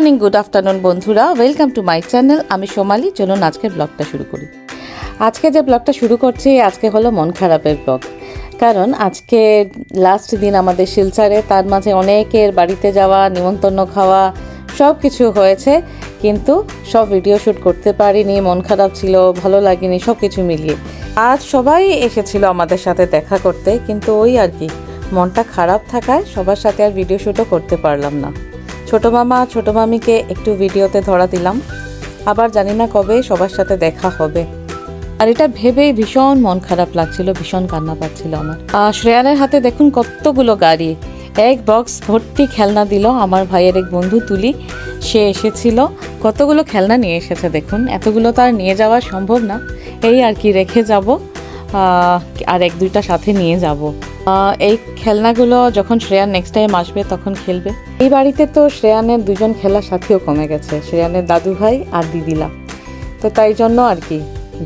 Morning good afternoon বন্ধুরা। Welcome to my channel আমি সোমালি। চলুন আজকের ব্লগটা শুরু করি। আজকে যে ব্লগটা শুরু করছি, আজকে হলো মন খারাপের ব্লগ কারণ আজকে লাস্ট দিন আমাদের শিলচারে, তার মাঝে অনেকের বাড়িতে যাওয়া, নিমন্ত্রণ খাওয়া সব কিছু হয়েছে। কিন্তু সব ভিডিও শ্যুট করতে পারিনি, মন খারাপ ছিল, ভালো লাগেনি সব কিছু মিলিয়ে। আজ সবাই এসেছিল আমাদের সাথে দেখা করতে, কিন্তু ওই আর কি, মনটা খারাপ থাকায় সবার সাথে আর ভিডিও শ্যুটও করতে পারলাম না। ছোট মামা, ছোট মামিকে একটু ভিডিওতে ধরা দিলাম। আবার জানি না কবে সবার সাথে দেখা হবে। আর এটা ভেবেই ভীষণ মন খারাপ লাগছিল, ভীষণ কান্না পাচ্ছিল আমার। শ্রেয়ানের হাতে দেখুন কতগুলো গাড়ি। এক বক্স ভর্তি খেলনা দিল আমার ভাইয়ের এক বন্ধু তুলি। সে এসেছিল। কতগুলো খেলনা নিয়ে এসেছে দেখুন। এতগুলো তো আর নিয়ে যাওয়া সম্ভব না। এই আর কি রেখে যাব আর এক দুইটা সাথে নিয়ে যাব। এই খেলনাগুলো যখন শ্রেয়ান নেক্সট টাইম আসবে তখন খেলবে। এই বাড়িতে তো শ্রেয়ানের দুজন খেলার সাথীও কমে গেছে, শ্রেয়ানের দাদু ভাই আর দিদিলা তো তাই জন্য আর কি,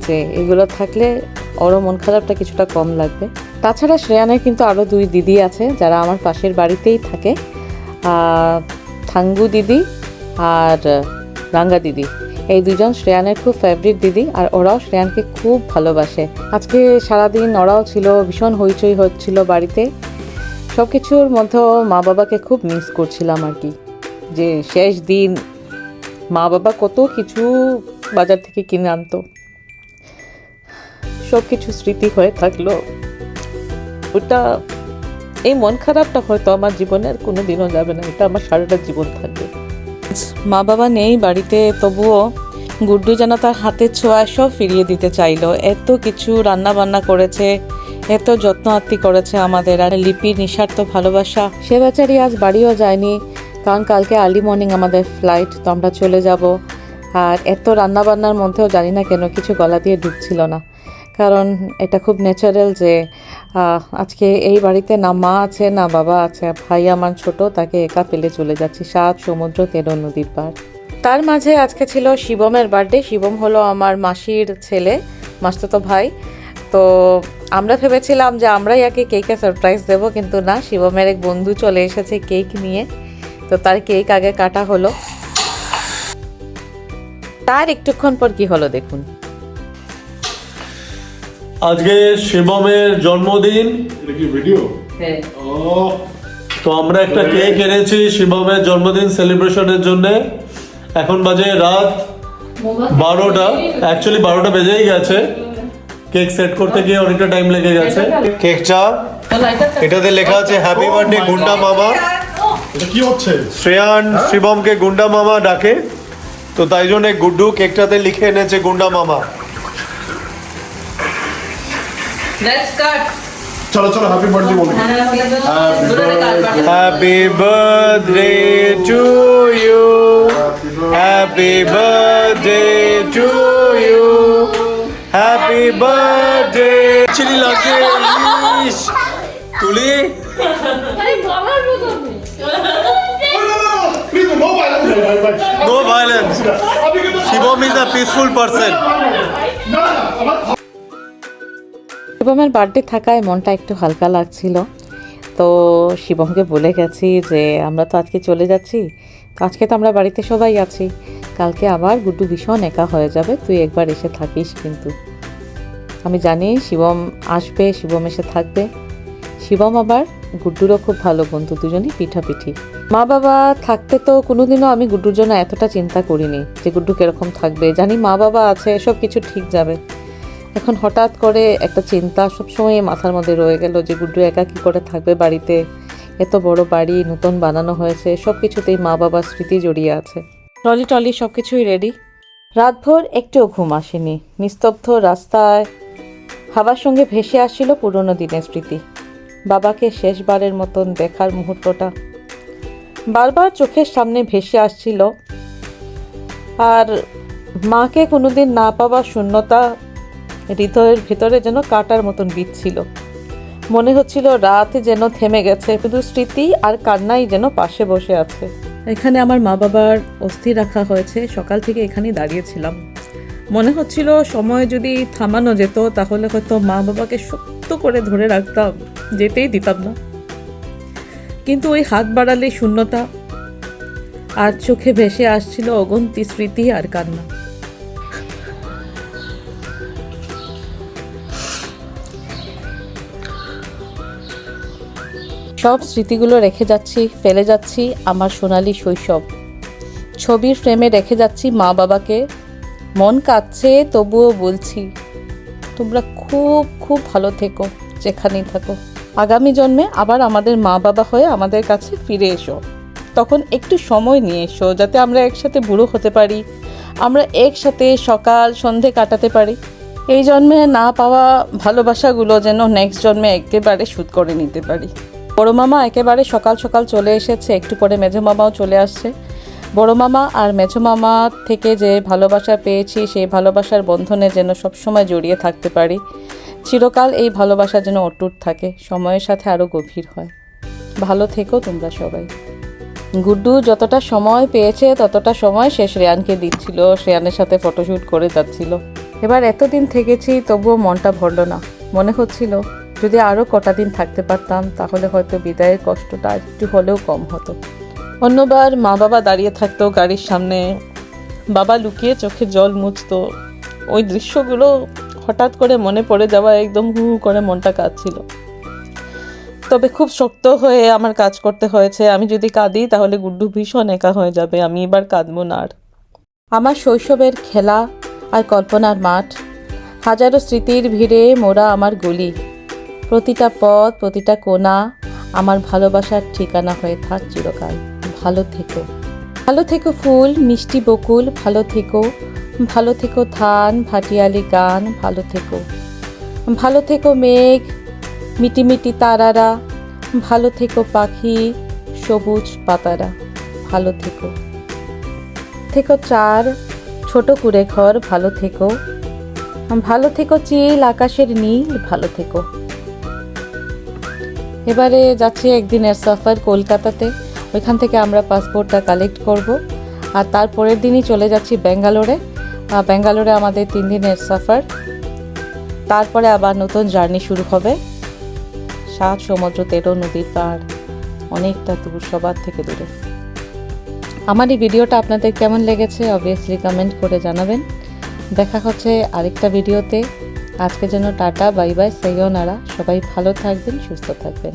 যে এগুলো থাকলে ওরও মন খারাপটা কিছুটা কম লাগবে। তাছাড়া শ্রেয়ানের কিন্তু আরও দুই দিদি আছে, যারা আমার পাশের বাড়িতেই থাকে। থাঙ্গু দিদি আর রাঙ্গা দিদি। এই দুজন শ্রেয়ানের খুব ফেভারিট দিদি আর ওরাও শ্রেয়ানকে খুব ভালোবাসে। আজকে সারাদিন ওরাও ছিল, ভীষণ হইচই হচ্ছিল বাড়িতে। সব কিছুর মধ্যেও মা বাবাকে খুব মিস করছিলাম আর কি। যে শেষ দিন মা বাবা কত কিছু বাজার থেকে কিনে আনতো। সব কিছু স্মৃতি হয়ে থাকল। ওটা, এই মন খারাপটা হয়তো আমার জীবনে আর কোনো দিনও যাবে না, এটা আমার সারাটা জীবন থাকবে। মা বাবা নেই বাড়িতে, তবুও গুড্ডু যেন তার হাতের ছোঁয়া সব ফিরিয়ে দিতে চাইলো। এত কিছু রান্না বান্না করেছে, এত যত্ন আত্মি করেছে আমাদের, আর লিপির নিঃস্বার্থ ভালোবাসা। সে বেচারি আজ বাড়িও যায়নি, কারণ কালকে আর্লি মর্নিং আমাদের ফ্লাইট তো আমরা চলে যাব। আর এত রান্না বান্নার মধ্যেও জানি না কেন কিছু গলা দিয়ে ঢুকছিল না। কারণ এটা খুব ন্যাচারাল যে আজকে এই বাড়িতে না মা আছে, না বাবা আছে, ভাই আমার ছোট, তাকে একা ফেলে চলে যাচ্ছি, সাত সমুদ্র, তেরো নদীর পার তার মাঝে আজকে ছিল শিবমের বার্থডে শিবম হলো আমার মাসির ছেলে মাসতো ভাই। তো আমরা ভেবেছিলাম যে আমরাই একে কেকে সারপ্রাইজ দেব, কিন্তু না, শিবমের এক বন্ধু চলে এসেছে কেক নিয়ে। তো তার কেক আগে কাটা হলো। তার একটুক্ষণ পর কি হলো দেখুন। আজকে শিবমের জন্মদিন। ভিডিও হ্যাঁ। ও তো আমরা একটা কেক এনেছি শিবমের জন্মদিন সেলিব্রেশনের জন্য। এখন বাজে রাত বারোটা। অ্যাকচুয়ালি বারোটা বেজেই গেছে। কেক সেট করতে গিয়ে অনেকটা টাইম লেগে গেছে। কেকটা এটাতে লেখা আছে হ্যাপি বার্থডে গুন্ডা মামা কি হচ্ছে? শ্রেয়ান শিবমকে গুন্ডা মামা ডাকে। তো তাই জন্য গুড্ডু কেকটাতে লিখে এনেছে গুন্ডা মামা Let's cut. চলো চলো হ্যাপি বার্থডে বলো। Happy birthday to you happy birthday to you happy birthday Chili is, Tuli please no violence ভাই ভাই নো ভাইলেন্স শিবমের বার্থডে থাকায় মনটা একটু হালকা লাগছিল। তো শিবমকে বলে গেছি যে, আমরা তো আজকে চলে যাচ্ছি। তো আজকে তো আমরা বাড়িতে সবাই আছি। কালকে আবার গুড্ডু ভীষণ একা হয়ে যাবে। তুই একবার এসে থাকিস কিন্তু। আমি জানি শিবম আসবে, শিবম এসে থাকবে। শিবম আবার গুড্ডুরও খুব ভালো বন্ধু, দুজনই পিঠাপিঠি। মা বাবা থাকতে তো কোনোদিনও আমি গুড্ডুর জন্য এতটা চিন্তা করিনি যে গুড্ডু কীরকম থাকবে। জানি মা বাবা আছে সব কিছু ঠিক যাবে। এখন হঠাৎ করে একটা চিন্তা সবসময় মাথার মধ্যে রয়ে গেল যে গুড্ডু একা কী করে থাকবে বাড়িতে? এত বড় বাড়ি, নতুন বানানো হয়েছে সব কিছুতেই মা বাবার স্মৃতি জড়িয়ে আছে। ট্রলি টলি সব কিছুই রেডি রাতভর একটুও ঘুম আসেনি। নিস্তব্ধ রাস্তায় হাওয়ার সঙ্গে ভেসে আসছিল পুরনো দিনের স্মৃতি। বাবাকে শেষবারের মতন দেখার মুহূর্তটা। বারবার চোখের সামনে ভেসে আসছিল। আর মাকে কোনোদিন না পাওয়ার শূন্যতা হৃদয়ের ভিতরে যেন কাটার মতন বিচ্ছিল মনে হচ্ছিল রাত যেন থেমে গেছে শুধু স্মৃতি আর কান্নাই যেন পাশে বসে আছে। এখানে আমার মা বাবার অস্থি রাখা হয়েছে, সকাল থেকে এখানেই দাঁড়িয়েছিলাম। মনে হচ্ছিল সময় যদি থামানো যেত, তাহলে হয়তো মা বাবাকে শক্ত করে ধরে রাখতাম, যেতেই দিতাম না। কিন্তু ওই হাত বাড়ালে শূন্যতা, আর চোখে ভেসে আসছিল অগন্তি স্মৃতি আর কান্না। সব স্মৃতিগুলো রেখে যাচ্ছি, ফেলে যাচ্ছি আমার সোনালি শৈশব। ছবির ফ্রেমে রেখে যাচ্ছি মা বাবাকে। মন কাঁদছে, তবুও বলছি, তোমরা খুব খুব ভালো থেকো, যেখানেই থাকো। আগামী জন্মে আবার আমাদের মা বাবা হয়ে আমাদের কাছে ফিরে এসো। তখন একটু সময় নিয়ে এসো, যাতে আমরা একসাথে বুড়ো হতে পারি। আমরা একসাথে সকাল, সন্ধে কাটাতে পারি। এই জন্মে না পাওয়া ভালোবাসাগুলো যেন নেক্সট জন্মে একেবারে শুধ করে নিতে পারি। বড় মামা একেবারে সকাল সকাল চলে এসেছে, একটু পরে মেজো মামাও চলে আসছে। বড় মামা আর মেজো মামা থেকে যে ভালোবাসা পেয়েছি, সেই ভালোবাসার বন্ধনে যেন সবসময় জড়িয়ে থাকতে পারি। চিরকাল এই ভালোবাসা যেন অটুট থাকে, সময়ের সাথে আরও গভীর হয়। ভালো থেকো তোমরা সবাই। গুড্ডু যতটা সময় পেয়েছে, ততটা সময় সে শ্রেয়ানকে দিচ্ছিল, শ্রেয়ানের সাথে ফটোশ্যুট করে যাচ্ছিল। এবার এতদিন থেকেছি, তবুও মনটা ভরল না। মনে হচ্ছিল যদি আরও কটা দিন থাকতে পারতাম, তাহলে হয়তো বিদায়ের কষ্টটা একটু হলেও কম হতো। অন্যবার মা বাবা দাঁড়িয়ে থাকতো গাড়ির সামনে, বাবা লুকিয়ে চোখে জল মুছতো। ওই দৃশ্যগুলো হঠাৎ করে মনে পড়ে যাওয়া একদম হু হু করে মনটা কাঁদছিল। তবে খুব শক্ত হয়ে আমার কাজ করতে হয়েছে। আমি যদি কাঁদি, তাহলে গুড্ডু ভীষণ একা হয়ে যাবে। আমি এবার কাঁদবো না আর। আমার শৈশবের খেলা আর কল্পনার মাঠ, হাজারো স্মৃতির ভিড়ে মোরা আমার গলি। প্রতিটা পথ, প্রতিটা কোণা আমার ভালোবাসার ঠিকানা হয়ে থাক চিরকাল। ভালো থেকো। ভালো থেকো ফুল, মিষ্টি বকুল, ভালো থেকো। ভালো থেকো ধান, ভাটিয়ালি গান, ভালো থেকো। ভালো থেকো মেঘ মিটিমিটি তারারা। ভালো থেকো পাখি, সবুজ পাতারা। ভালো থেকো। থেকো চার, ছোট কুড়ে ঘর ভালো থেকো। ভালো থেকো চিল, আকাশের নীল, ভালো থেকো। এবারে যাচ্ছি একদিনের সফর কলকাতাতে। ওইখান থেকে আমরা পাসপোর্টটা কালেক্ট করব। আর তারপরের দিনই চলে যাচ্ছি ব্যাঙ্গালোরে। ব্যাঙ্গালোরে আমাদের তিন দিনের সফর। তারপরে আবার নতুন জার্নি শুরু হবে। সাত সমুদ্র, তেরো নদীর পাড় অনেকটা দূর, সবার থেকে দূরে। আমার এই ভিডিওটা আপনাদের কেমন লেগেছে অবভিয়াসলি কমেন্ট করে জানাবেন। দেখা হচ্ছে আরেকটা ভিডিওতে। আজকের জন্য টাটা বাই বাই নারা সবাই ভালো থাকবেন সুস্থ থাকবেন।